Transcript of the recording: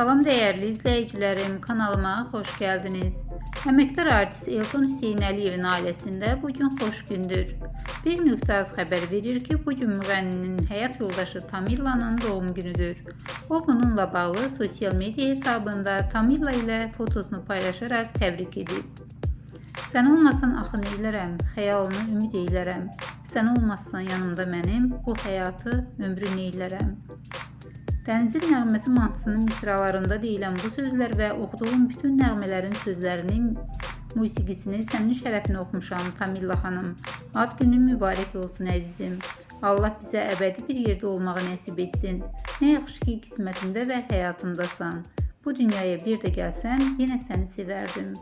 Salam değerli izleyicilerim, kanalıma hoş geldiniz. Emektar artist Elton Hüseyin Əliyevin ailəsində bu gün xoş gündür. Bir Müxtaz xəbər verir ki, bu gün müğənninin həyat yoldaşı Tamilla'nın doğum günüdür. O bununla bağlı sosial media hesabında Tamilla ilə fotosunu paylaşarak təbrik edib. Sən olmasan axı neylərəm, xəyalını ümid eylərəm. Sən olmazsan yanımda mənim, bu həyatı ömrü neylərəm. Dənizin nəğməsi mantısının misralarında deyilən bu sözlər və oxuduğum bütün nəğmələrin sözlərinin musiqisini sənin şərəfinə oxumuşam Tamilla xanım. Ad günün mübarək olsun əzizim. Allah bizə əbədi bir yerdə olmağı nəsib etsin. Nə yaxşı ki, qismətində və həyatındasan. Bu dünyaya bir də gəlsən, yenə səni sevərdim.